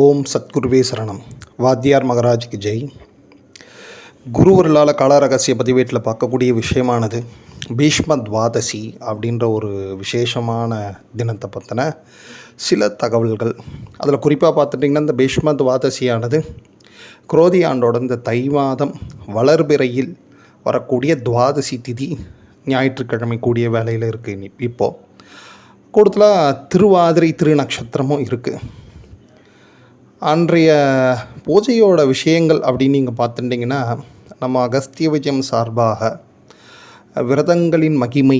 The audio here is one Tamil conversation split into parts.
ஓம் சத்குருவே சரணம். வாத்தியார் மகராஜ்க்கு ஜெய். குருவர்களால் கால ரகசிய பதிவேட்டில் பார்க்கக்கூடிய விஷயமானது பீஷ்ம துவாதசி அப்படின்ற ஒரு விசேஷமான தினத்தை பற்றின சில தகவல்கள். அதில் குறிப்பாக பார்த்துட்டிங்கன்னா இந்த பீஷ்ம துவாதசியானது குரோதி ஆண்டோட இந்த தை மாதம் வளர்பிறையில் வரக்கூடிய துவாதசி திதி ஞாயிற்றுக்கிழமை கூடிய வேலையில் இருக்குது இப்போது கூடுதலாக திருவாதிரை திரு நட்சத்திரமும் இருக்குது அன்றைய பூஜையோட விஷயங்கள் அப்படின்னு நீங்கள் பார்த்துட்டிங்கன்னா நம்ம அகஸ்திய விஜயம் சார்பாக விரதங்களின் மகிமை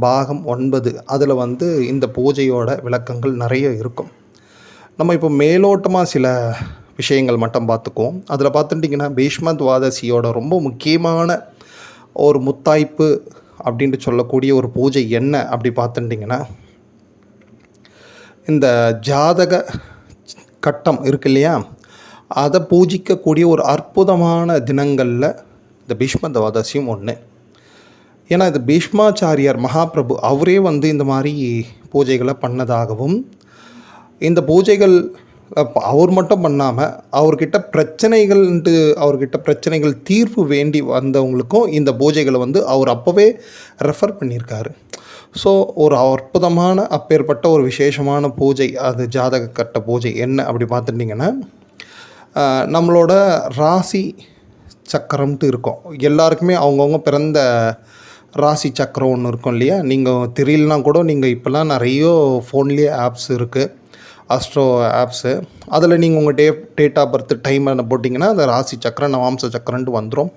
பாகம் ஒன்பது அதில் வந்து இந்த பூஜையோட விளக்கங்கள் நிறைய இருக்கும். நம்ம இப்போ மேலோட்டமாக சில விஷயங்கள் மட்டும் பார்த்துக்குவோம். அதில் பார்த்துட்டிங்கன்னா பீஷ்ம துவாதசியோட ரொம்ப முக்கியமான ஒரு முத்தாய்ப்பு அப்படின்ட்டு சொல்லக்கூடிய ஒரு பூஜை என்ன அப்படி பார்த்துட்டிங்கன்னா இந்த ஜாதக கட்டம் இருக்கு இல்லையா அதை பூஜிக்கக்கூடிய ஒரு அற்புதமான தினங்களில் இந்த பீஷ்ம துவாதசியும் ஒன்று ஏன்னா இது பீஷ்மாச்சாரியார் மகாபிரபு அவரே வந்து இந்த மாதிரி பூஜைகளை பண்ணதாகவும் இந்த பூஜைகள் அவர் மட்டும் பண்ணாமல் அவர்கிட்ட பிரச்சனைகள்ன்ட்டு அவர்கிட்ட பிரச்சனைகள் தீர்வு வேண்டி வந்தவங்களுக்கும் இந்த பூஜைகளை வந்து அவர் அப்போவே ரெஃபர் பண்ணியிருக்காரு. ஸோ ஒரு அற்புதமான அப்பேற்பட்ட ஒரு விசேஷமான பூஜை அது ஜாதக கட்ட பூஜை என்ன அப்படி பார்த்துட்டிங்கன்னா நம்மளோட ராசி சக்கரம்ட்டு இருக்கும். எல்லாருக்குமே அவங்கவுங்க பிறந்த ராசி சக்கரம் ஒன்று இருக்கும் இல்லையா? நீங்கள் தெரியலனா கூட நீங்கள் இப்போல்லாம் நிறைய ஃபோன்லேயே ஆப்ஸ் இருக்குது அஸ்ட்ரோ ஆப்ஸு அதில் நீங்கள் உங்கள் day date of birth time போட்டிங்கன்னா அந்த ராசி சக்கரம் நவாம்ச சக்கரன்ட்டு வந்துடும்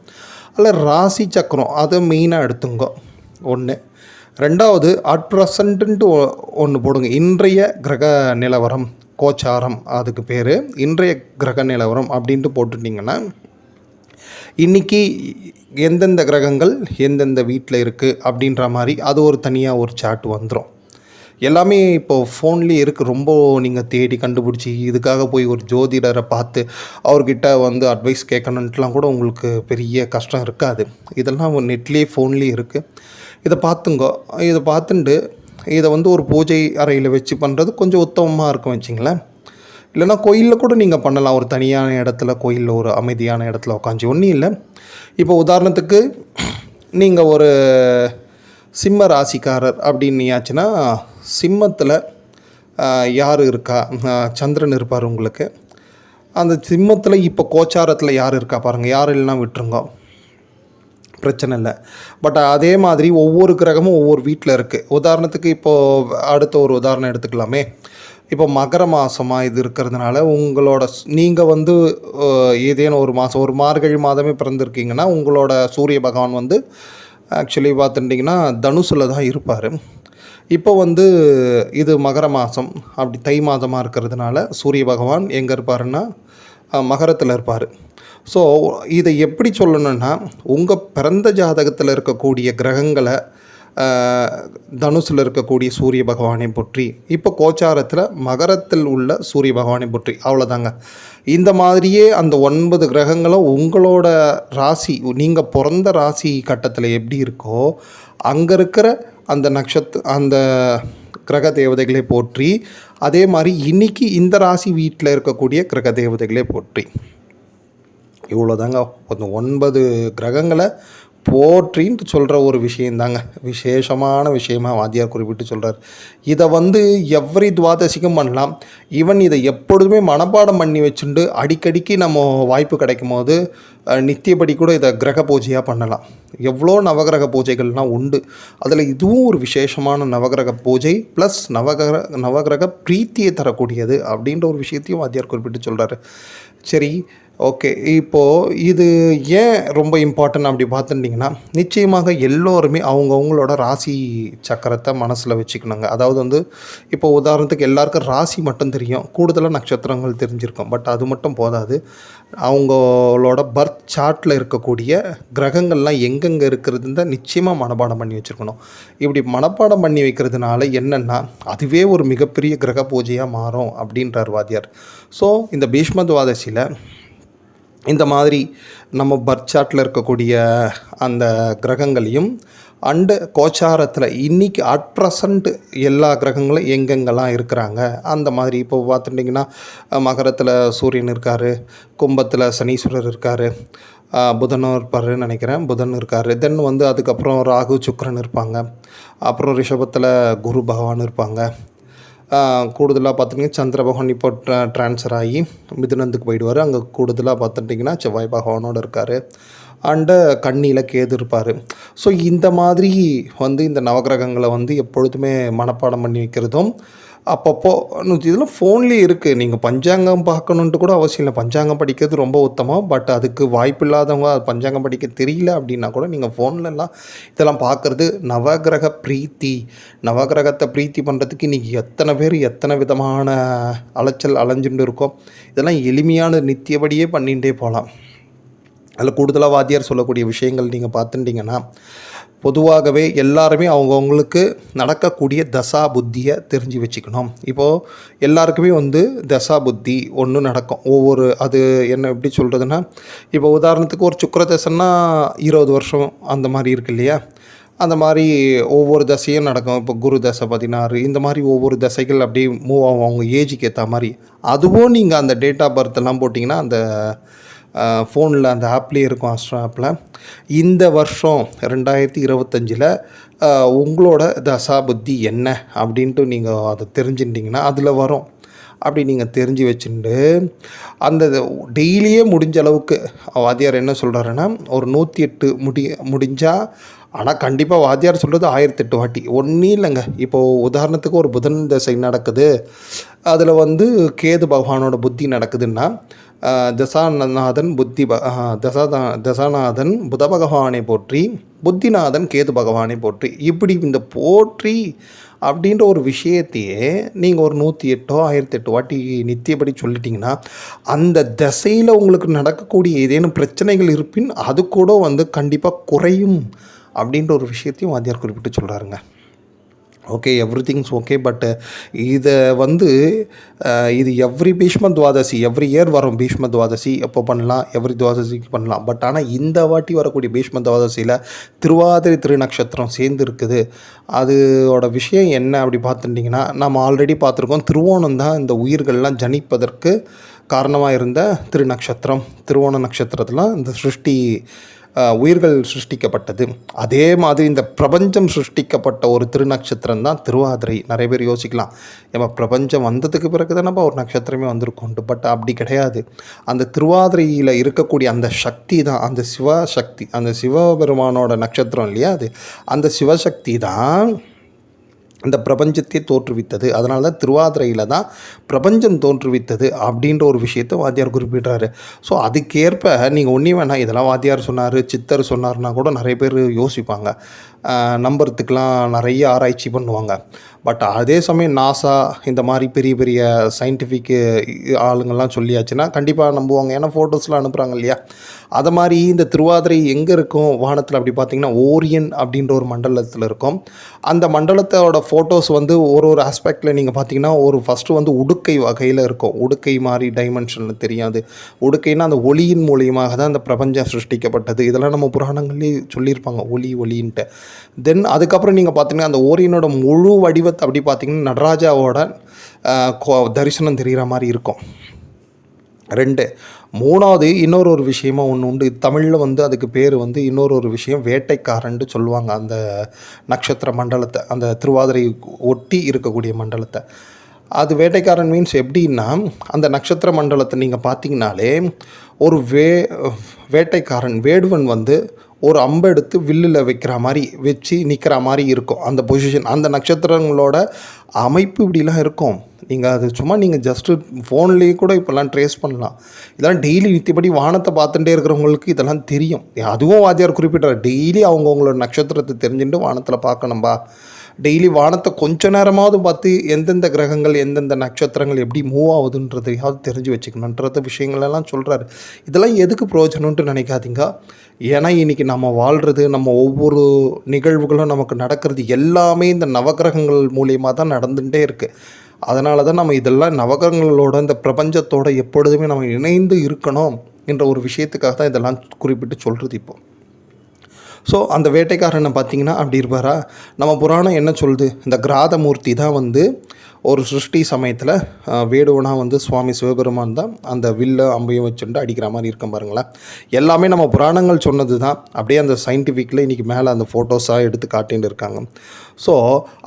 அதில் ராசி சக்கரம் அதை மெயினாக எடுத்துங்க. ஒன்று ரெண்டாவது அட் ப்ரெசண்ட்டு ஒன்று போடுங்க. இன்றைய கிரக நிலவரம் கோச்சாரம் அதுக்கு பேர். இன்றைய கிரக நிலவரம் அப்படின்ட்டு போட்டுட்டிங்கன்னா இன்றைக்கி எந்தெந்த கிரகங்கள் எந்தெந்த வீட்டில் இருக்குது அப்படின்ற மாதிரி அது ஒரு தனியாக ஒரு சார்ட் வந்துடும் எல்லாமே இப்போது ஃபோன்லேயே இருக்குது ரொம்ப நீங்கள் தேடி கண்டுபிடிச்சி இதுக்காக போய் ஒரு ஜோதிடரை பார்த்து அவர்கிட்ட வந்து அட்வைஸ் கேட்கணுன்ட்டுலாம் கூட உங்களுக்கு பெரிய கஷ்டம் இருக்காது. இதெல்லாம் நெட்லேயே ஃபோன்லேயே இருக்குது இதை பார்த்துங்கோ. இதை பார்த்துட்டு இதை வந்து ஒரு பூஜை அறையில் வச்சு பண்ணுறது கொஞ்சம் உத்தமமாக இருக்கும் வச்சிங்களேன். இல்லைன்னா கோயிலில் கூட நீங்கள் பண்ணலாம். ஒரு தனியான இடத்துல கோயிலில் ஒரு அமைதியான இடத்துல உட்காந்து ஒன்றும் இல்லை. இப்போ உதாரணத்துக்கு நீங்கள் ஒரு சிம்ம ராசிக்காரர் அப்படின்னியாச்சுன்னா சிம்மத்தில் யார் இருக்கா? சந்திரன் இருப்பார் உங்களுக்கு. அந்த சிம்மத்தில் இப்போ கோச்சாரத்தில் யார் இருக்கா பாருங்கள் யார் இல்லைன்னா விட்டுருங்க. பிரச்சனை இல்லை. பட் அதே மாதிரி ஒவ்வொரு கிரகமும் ஒவ்வொரு வீட்டில் இருக்குது உதாரணத்துக்கு இப்போது அடுத்த ஒரு உதாரணம் எடுத்துக்கலாமே. இப்போ மகர மாதமாக இது இருக்கிறதுனால உங்களோட நீங்கள் வந்து ஏதேனும் ஒரு மாதம் ஒரு மார்கழி மாதமே பிறந்திருக்கீங்கன்னா உங்களோட சூரிய பகவான் வந்து ஆக்சுவலி பார்த்துட்டிங்கன்னா தனுசில் தான் இருப்பார். இப்போ வந்து இது மகர மாதம் அப்படி தை மாதமாக இருக்கிறதுனால சூரிய பகவான் எங்கே இருப்பாருன்னா மகரத்தில் இருப்பார். ஸோ இதை எப்படி சொல்லணும்னா உங்கள் பிறந்த ஜாதகத்தில் இருக்கக்கூடிய கிரகங்களை தனுசில் இருக்கக்கூடிய சூரிய பகவானை பற்றி இப்போ கோச்சாரத்தில் மகரத்தில் உள்ள சூரிய பகவானை போற்றி அவ்வளோதாங்க இந்த மாதிரியே அந்த ஒன்பது கிரகங்களும் உங்களோட ராசி நீங்கள் பிறந்த ராசி கட்டத்தில் எப்படி இருக்கோ அங்கே இருக்கிற அந்த நட்சத்திர அந்த கிரக தேவதைகளை போற்றி அதே மாதிரி இன்னைக்கு இந்த ராசி வீட்டில் இருக்கக்கூடிய கிரக தேவதைகளை போற்றி. இவ்வளோதாங்க அந்த ஒன்பது கிரகங்களை போற்றின்ட்டு சொல்கிற ஒரு விஷயந்தாங்க. விசேஷமான விஷயமாக வாத்தியார் குறிப்பிட்டு சொல்கிறார் இதை வந்து எவ்ரி துவாதசிக்கும் பண்ணலாம். ஈவன் இதை எப்பொழுதுமே மனப்பாடம் பண்ணி வச்சுண்டு அடிக்கடிக்கு நம்ம வாய்ப்பு கிடைக்கும் போது நித்தியப்படி கூட இதை கிரக பூஜையாக பண்ணலாம். எவ்வளோ நவகிரக பூஜைகள்லாம் உண்டு. அதில் இதுவும் ஒரு விசேஷமான நவகிரக பூஜை ப்ளஸ் நவகிரக நவகிரக பிரீத்தியை தரக்கூடியது அப்படின்ற ஒரு விஷயத்தையும் வாத்தியார் குறிப்பிட்டு சொல்கிறாரு சரி ஓகே இப்போது இது ஏன் ரொம்ப இம்பார்ட்டன்ட் அப்படி பார்த்துட்டிங்கன்னா நிச்சயமாக எல்லோருமே அவங்கவுங்களோட ராசி சக்கரத்தை மனசில் வச்சுக்கணுங்க. அதாவது வந்து இப்போ உதாரணத்துக்கு எல்லாருக்கும் ராசி மட்டும் தெரியும். கூடுதலாக நட்சத்திரங்கள் தெரிஞ்சிருக்கும். பட் அது மட்டும் போதாது. அவங்களோட பர்த் சார்ட்டில் இருக்கக்கூடிய கிரகங்கள்லாம் எங்கெங்கே இருக்கிறதுன்னு தான் நிச்சயமாக மனப்பாடம் பண்ணி வச்சுருக்கணும். இப்படி மனப்பாடம் பண்ணி வைக்கிறதுனால என்னென்னா அதுவே ஒரு மிகப்பெரிய கிரக பூஜையாக மாறும் அப்படின்றார் வாத்தியார். ஸோ இந்த பீஷ்ம துவாதசியில் இந்த மாதிரி நம்ம பர்த் சார்ட்டில் இருக்கக்கூடிய அந்த கிரகங்களையும் அண்டு கோச்சாரத்தில் இன்றைக்கி அட் ப்ரெசண்ட் எல்லா கிரகங்களும் எங்கெங்கெல்லாம் இருக்கிறாங்க அந்த மாதிரி இப்போ பார்த்துட்டிங்கன்னா மகரத்தில் சூரியன் இருக்கார் கும்பத்தில் சனீஸ்வரர் இருக்கார் புதனும் இருப்பாருன்னு நினைக்கிறேன் புதன் இருக்கார் தென் வந்து அதுக்கப்புறம் ராகு சுக்கரன் இருப்பாங்க அப்புறம் ரிஷபத்தில் குரு பகவான் இருப்பாங்க கூடுதலாக பார்த்துட்டிங்கன்னா சந்திர பகவான் இப்போ ட்ரான்ஸ்ஃபர் ஆகி மிதுனத்துக்கு போயிடுவார். அங்கே கூடுதலாக பார்த்துட்டிங்கன்னா செவ்வாய் பகவானோடு இருக்கார். அண்டு கண்ணியில் கேது இருப்பார். ஸோ இந்த மாதிரி வந்து இந்த நவகிரகங்களை வந்து எப்பொழுதுமே மனப்பாடம் பண்ணி வைக்கிறதும் அப்பப்போ இதெல்லாம் ஃபோன்லேயே இருக்குது நீங்கள் பஞ்சாங்கம் பார்க்கணுன்ட்டு கூட அவசியம் இல்லை. பஞ்சாங்கம் படிக்கிறது ரொம்ப உத்தமம். பட் அதுக்கு வாய்ப்பு இல்லாதவங்க அது பஞ்சாங்கம் படிக்க தெரியல அப்படின்னா கூட நீங்கள் ஃபோன்லலாம் இதெல்லாம் பார்க்குறது நவகிரக பிரீத்தி. நவகிரகத்தை பிரீத்தி பண்ணுறதுக்கு இன்றைக்கி எத்தனை பேர் எத்தனை விதமான அலைச்சல் அலைஞ்சுட்டு இருக்கோம். இதெல்லாம் எளிமையான நித்தியபடியே பண்ணிகிட்டே போகலாம் அதில் கூடுதலாக வாத்தியார் சொல்லக்கூடிய விஷயங்கள் நீங்கள் பார்த்துட்டிங்கன்னா பொதுவாகவே எல்லாருமே அவங்கவுங்களுக்கு நடக்கக்கூடிய தசா புத்தியை தெரிஞ்சு வச்சுக்கணும். இப்போது எல்லாருக்குமே வந்து தசா புத்தி ஒன்று நடக்கும். ஒவ்வொரு அது என்ன எப்படி சொல்கிறதுன்னா இப்போ உதாரணத்துக்கு ஒரு சுக்கர தசைன்னா இருபது வருஷம் அந்த மாதிரி இருக்கு இல்லையா? அந்த மாதிரி ஒவ்வொரு தசையும் நடக்கும். இப்போ குரு தசை பதினாறு இந்த மாதிரி ஒவ்வொரு தசைகள் அப்படியே மூவ் ஆகும். அவங்க ஏஜுக்கு ஏற்ற மாதிரி. அதுவும் நீங்கள் அந்த டேட் ஆஃப் பர்த்லாம் போட்டிங்கன்னா அந்த ஃபோனில் அந்த ஆப்லேயே இருக்கும் அஸ்ட்ரா ஆப்பில் இந்த வருஷம் ரெண்டாயிரத்தி இருபத்தஞ்சில் உங்களோட தசா புத்தி என்ன அப்படின்ட்டு நீங்கள் அதை தெரிஞ்சுட்டிங்கன்னா அதில் வரும். அப்படி நீங்கள் தெரிஞ்சு வச்சுட்டு அந்த டெய்லியே முடிஞ்ச அளவுக்கு வாத்தியார் என்ன சொல்கிறாருன்னா ஒரு நூற்றி எட்டு முடி முடிஞ்சால் ஆனால் கண்டிப்பாக வாத்தியார் சொல்கிறது ஆயிரத்தெட்டு வாட்டி. ஒன்றும் இல்லைங்க. இப்போது உதாரணத்துக்கு ஒரு புதன் தசை நடக்குது. அதில் வந்து கேது பகவானோட புத்தி நடக்குதுன்னா தசாநாதன் புத்தி ப தசாதா தசாநாதன் புத பகவானை போற்றி புத்திநாதன் கேது பகவானை போற்றி. இப்படி இந்த போற்றி அப்படின்ற ஒரு விஷயத்தையே நீங்கள் ஒரு நூற்றி எட்டோ ஆயிரத்தி எட்டு வாட்டி நித்தியப்படி சொல்லிட்டிங்கன்னா அந்த திசையில் உங்களுக்கு நடக்கக்கூடிய ஏதேனும் பிரச்சனைகள் இருப்பின் அது கூட வந்து கண்டிப்பாக குறையும் அப்படின்ற ஒரு விஷயத்தையும் வாத்தியார் குறிப்பிட்டு சொல்கிறாருங்க okay every things okay but இதை வந்து uh, இது எவ்ரி பீஷ்ம துவாதசி எவ்ரி இயர் வரும் பீஷ்ம துவாதசி எப்போ பண்ணலாம் எவ்ரி துவாதசிக்கு பண்ணலாம். பட் ஆனால் இந்த வாட்டி வரக்கூடிய பீஷ்ம துவாதசியில் திருவாதிரை திருநக்ஷத்திரம் சேர்ந்து இருக்குது அதோட விஷயம் என்ன அப்படி பார்த்துட்டிங்கன்னா நம்ம ஆல்ரெடி பார்த்துருக்கோம் திருவோணம் தான் இந்த உயிர்கள்லாம் ஜனிப்பதற்கு காரணமாக இருந்த திருநக்ஷத்திரம். திருவோண நட்சத்திரத்தில் இந்த சிருஷ்டி உயிர்கள் சிருஷ்டிக்கப்பட்டது. அதே மாதிரி இந்த பிரபஞ்சம் சிருஷ்டிக்கப்பட்ட ஒரு திருநக்ஷத்திரம் தான் திருவாதிரை. நிறைய பேர் யோசிக்கலாம் ஏமா பிரபஞ்சம் வந்ததுக்கு பிறகு தானப்பா ஒரு நட்சத்திரமே வந்திருக்கோண்டு பட் அப்படி கிடையாது. அந்த திருவாதிரையில் இருக்கக்கூடிய அந்த சக்தி தான் அந்த சிவசக்தி அந்த சிவபெருமானோட நட்சத்திரம் இல்லையா அது? அந்த சிவசக்தி தான் இந்த பிரபஞ்சத்தை தோற்றுவித்தது. அதனால தான் திருவாதிரையில் தான் பிரபஞ்சம் தோற்றுவித்தது அப்படின்ற ஒரு விஷயத்தை வாத்தியார் குறிப்பிடுறாரு. ஸோ அதுக்கேற்ப நீங்கள் ஒன்றே வேணாம். இதெல்லாம் வாத்தியார் சொன்னார் சித்தர் சொன்னார்னா கூட நிறைய பேர் யோசிப்பாங்க. நம்புறதுக்கெலாம் நிறைய ஆராய்ச்சி பண்ணுவாங்க. பட் அதே சமயம் நாசா இந்த மாதிரி பெரிய பெரிய சயின்டிஃபிக்கு ஆளுங்கள்லாம் சொல்லியாச்சுன்னா கண்டிப்பாக நம்புவாங்க. ஏன்னா ஃபோட்டோஸ்லாம் அனுப்புகிறாங்க இல்லையா? அதை மாதிரி இந்த திருவாதிரை எங்கே இருக்கும்? வானத்தில் அப்படி பார்த்திங்கன்னா ஓரியன் அப்படின்ற ஒரு மண்டலத்தில் இருக்கும். அந்த மண்டலத்தோட ஃபோட்டோஸ் வந்து ஒரு ஒரு ஆஸ்பெக்டில் நீங்கள் பார்த்தீங்கன்னா ஒரு ஃபஸ்ட்டு வந்து உடுக்கை வகையில் இருக்கும். உடுக்கை மாதிரி டைமென்ஷனில் தெரியாது. உடுக்கைன்னா அந்த ஒளியின் மூலியமாக தான் அந்த பிரபஞ்சம் சிருஷ்டிக்கப்பட்டது. இதெல்லாம் நம்ம புராணங்கள்லேயே சொல்லியிருப்பாங்க. ஒளி ஒளின்ட்டு. தென் அதுக்கப்புறம் நீங்கள் பார்த்தீங்கன்னா அந்த ஓரியனோட முழு வடிவத்தை அப்படி பார்த்தீங்கன்னா நடராஜாவோட தரிசனம் தெரிகிற மாதிரி இருக்கும். ரெண்டு மூணாவது இன்னொரு ஒரு விஷயமா ஒன்று உண்டு. தமிழில் வந்து அதுக்கு பேர் வந்து இன்னொரு ஒரு விஷயம் வேட்டைக்காரன்ட்டு சொல்லுவாங்க. அந்த நட்சத்திர மண்டலத்தை அந்த திருவாதிரை ஒட்டி இருக்கக்கூடிய மண்டலத்தை. அது வேட்டைக்காரன் மீன்ஸ் எப்படின்னா அந்த நட்சத்திர மண்டலத்தை நீங்கள் பார்த்தீங்கனாலே ஒரு வே வேட்டைக்காரன் வேடுவன் வந்து ஒரு அம்பை எடுத்து வில்லில் வைக்கிற மாதிரி வச்சு நிற்கிற மாதிரி இருக்கும். அந்த பொசிஷன் அந்த நட்சத்திரங்களோட அமைப்பு இப்படிலாம் இருக்கும். நீங்கள் அது சும்மா நீங்கள் ஜஸ்ட்டு ஃபோன்லேயே கூட இப்போல்லாம் ட்ரேஸ் பண்ணலாம். இதெல்லாம் டெய்லி நித்தியப்படி வானத்தை பார்த்துட்டே இருக்கிறவங்களுக்கு இதெல்லாம் தெரியும். அதுவும் வாத்தியார் குறிப்பிட்டார் டெய்லி அவங்கவுங்களோட நட்சத்திரத்தை தெரிஞ்சுட்டு வானத்தில் பார்க்கணும்பா. டெய்லி வானத்தை கொஞ்ச நேரமாவது பார்த்து எந்தெந்த கிரகங்கள் எந்தெந்த நட்சத்திரங்கள் எப்படி மூவ் ஆகுதுன்றதையாவது தெரிஞ்சு வச்சுக்கணுன்றத விஷயங்களெல்லாம் சொல்கிறாரு இதெல்லாம் எதுக்கு பிரயோஜனம்ன்ட்டு நினைக்காதீங்க. ஏன்னா இன்றைக்கி நம்ம வாழ்கிறது நம்ம ஒவ்வொரு நிகழ்வுகளும் நமக்கு நடக்கிறது எல்லாமே இந்த நவகிரகங்கள் மூலியமாக தான் நடந்துகிட்டே இருக்குது அதனால தான் நம்ம இதெல்லாம் நவகிரகங்களோட இந்த பிரபஞ்சத்தோட எப்பொழுதுமே நம்ம இணைந்து இருக்கணும் என்ற ஒரு விஷயத்துக்காக தான் இதெல்லாம் குறிப்பிட்டு சொல்கிறது இப்போது ஸோ அந்த வேட்டைக்காரனை பார்த்தீங்கன்னா அப்படி இருப்பாரா? நம்ம புராணம் என்ன சொல்லுது? இந்த கிராதமூர்த்தி தான் வந்து ஒரு சிருஷ்டி சமயத்தில் வேடுவனா வந்து சுவாமி சிவபெருமான் தான் அந்த வில்ல அம்பையும் வச்சுட்டு அடிக்கிற மாதிரி இருக்கும் பாருங்களேன். எல்லாமே நம்ம புராணங்கள் சொன்னது தான் அப்படியே அந்த சயின்டிஃபிக்கில் இன்றைக்கி மேலே அந்த ஃபோட்டோஸாக எடுத்து காட்டின்னு இருக்காங்க. ஸோ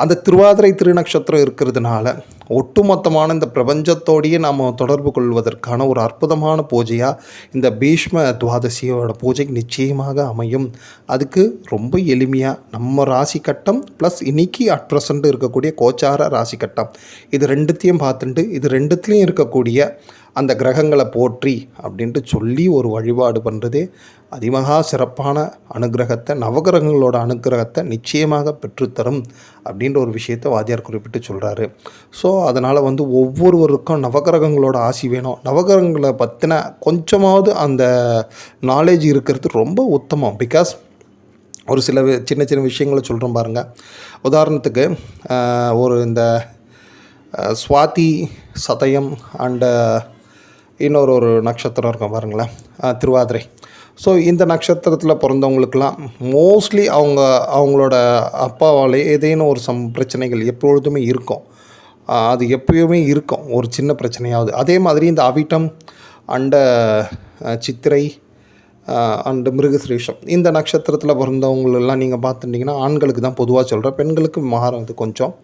அந்த திருவாதிரை திருநக்ஷத்திரம் இருக்கிறதுனால ஒட்டுமொத்தமான இந்த பிரபஞ்சத்தோடையே நாம் தொடர்பு கொள்வதற்கான ஒரு அற்புதமான பூஜையாக இந்த பீஷ்ம துவாதசியோட பூஜை நிச்சயமாக அமையும். அதுக்கு ரொம்ப எளிமையாக நம்ம ராசி கட்டம் ப்ளஸ் இன்னைக்கு அட் ப்ரெசண்ட் இருக்கக்கூடிய கோச்சார ராசி கட்டம். இது ரெண்டுத்தையும் பார்த்துட்டு இது ரெண்டுத்துலேயும் இருக்கக்கூடிய அந்த கிரகங்களை போற்றி அப்படின்ட்டு சொல்லி ஒரு வழிபாடு பண்ணுறதே அதிமகா சிறப்பான அனுகிரகத்தை நவகிரகங்களோட அனுகிரகத்தை நிச்சயமாக பெற்றுத்தரும் அப்படின்ற ஒரு விஷயத்தை வாத்தியார் குறிப்பிட்டு சொல்கிறாரு ஸோ அதனால் வந்து ஒவ்வொருவருக்கும் நவகிரகங்களோட ஆசி வேணும். நவகிரகங்களை பற்றின கொஞ்சமாவது அந்த நாலேஜ் இருக்கிறது ரொம்ப உத்தமம். பிகாஸ் ஒரு சில சின்ன சின்ன விஷயங்களை சொல்கிறோம் பாருங்கள் உதாரணத்துக்கு ஒரு இந்த சுவாதி சதயம் அண்டு இன்னொரு ஒரு நட்சத்திரம் இருக்கும் பாருங்களேன். திருவாதிரை. ஸோ இந்த நட்சத்திரத்தில் பிறந்தவங்களுக்கெல்லாம் மோஸ்ட்லி அவங்க அவங்களோட அப்பாவாலே ஏதேனும் ஒரு சம் பிரச்சனைகள் எப்பொழுதுமே இருக்கும். அது எப்பயுமே இருக்கும். ஒரு சின்ன பிரச்சனையாவது. அதே மாதிரி இந்த அவிட்டம் அண்ட சித்திரை அண்டு மிருகசிரேஷம். இந்த நட்சத்திரத்தில் பிறந்தவங்களெல்லாம் நீங்கள் பார்த்துட்டிங்கன்னா ஆண்களுக்கு தான் பொதுவாக சொல்கிறேன் பெண்களுக்கு மாறுறது கொஞ்சம்.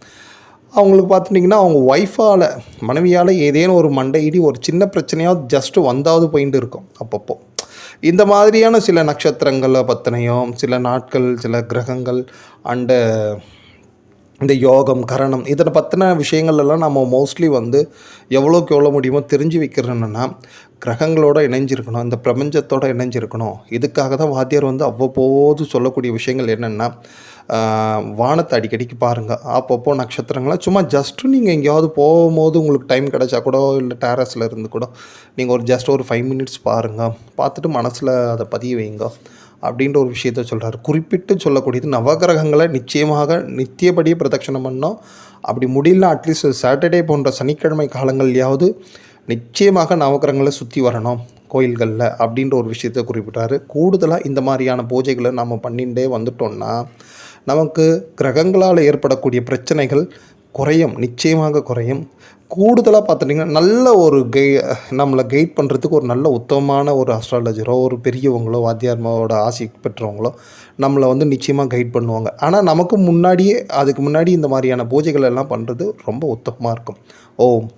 அவங்களுக்கு பார்த்துட்டிங்கன்னா அவங்க ஒய்ஃபால் மனைவியால் ஏதேனும் ஒரு மண்டை இடி ஒரு சின்ன பிரச்சனையாக ஜஸ்ட்டு வந்தாவது போயிட்டு இருக்கும். அப்பப்போ. இந்த மாதிரியான சில நட்சத்திரங்களை பற்றினையும் சில நாட்கள் சில கிரகங்கள் அண்டு இந்த யோகம் கரணம் இதனை பற்றின விஷயங்கள் எல்லாம் நம்ம மோஸ்ட்லி வந்து எவ்வளோக்கு எவ்வளோ முடியுமோ தெரிஞ்சு வைக்கிறோன்னா கிரகங்களோட இணைஞ்சிருக்கணும் இந்த பிரபஞ்சத்தோட இணைஞ்சிருக்கணும். இதுக்காக தான் வாத்தியார் வந்து அவ்வப்போது சொல்லக்கூடிய விஷயங்கள் என்னென்னா வானத்தை அடிக்கடிக்கு பாருங்கள் அப்பப்போ நட்சத்திரங்களை சும்மா ஜஸ்ட்டு நீங்கள் எங்கேயாவது போகும்போது உங்களுக்கு டைம் கிடைச்சா கூட இல்லை டேரஸில் இருந்து கூட நீங்கள் ஒரு ஜஸ்ட் ஒரு ஃபைவ் மினிட்ஸ் பாருங்கள் பார்த்துட்டு மனசில் அதை பதிய வைங்க. அப்படின்ற ஒரு விஷயத்த சொல்கிறார் குறிப்பிட்டு சொல்லக்கூடியது நவகிரகங்களை நிச்சயமாக நித்தியபடியே பிரதட்சணம் பண்ணோம். அப்படி முடியல அட்லீஸ்ட் சாட்டர்டே போன்ற சனிக்கிழமை காலங்கள்லையாவது நிச்சயமாக நவகிரகங்களை சுற்றி வரணும் கோயில்களில் அப்படின்ற ஒரு விஷயத்தை குறிப்பிட்டார். கூடுதலாக இந்த மாதிரியான பூஜைகளை நம்ம பண்ணிகிட்டே வந்துட்டோம்னா நமக்கு கிரகங்களால் ஏற்படக்கூடிய பிரச்சனைகள் குறையும் நிச்சயமாக குறையும். கூடுதலாக பார்த்துட்டிங்கன்னா நல்ல ஒரு கை நம்மளை கைட் பண்ணுறதுக்கு ஒரு நல்ல உத்தமமான ஒரு அஸ்ட்ராலஜரோ ஒரு பெரியவங்களோ வாத்தியார்மாவோட ஆசை பெற்றவங்களோ நம்மளை வந்து நிச்சயமாக கைட் பண்ணுவாங்க. ஆனால் நமக்கு முன்னாடியே அதுக்கு முன்னாடி இந்த மாதிரியான பூஜைகள் எல்லாம் பண்ணுறது ரொம்ப உத்தமமாக இருக்கும். ஓம்.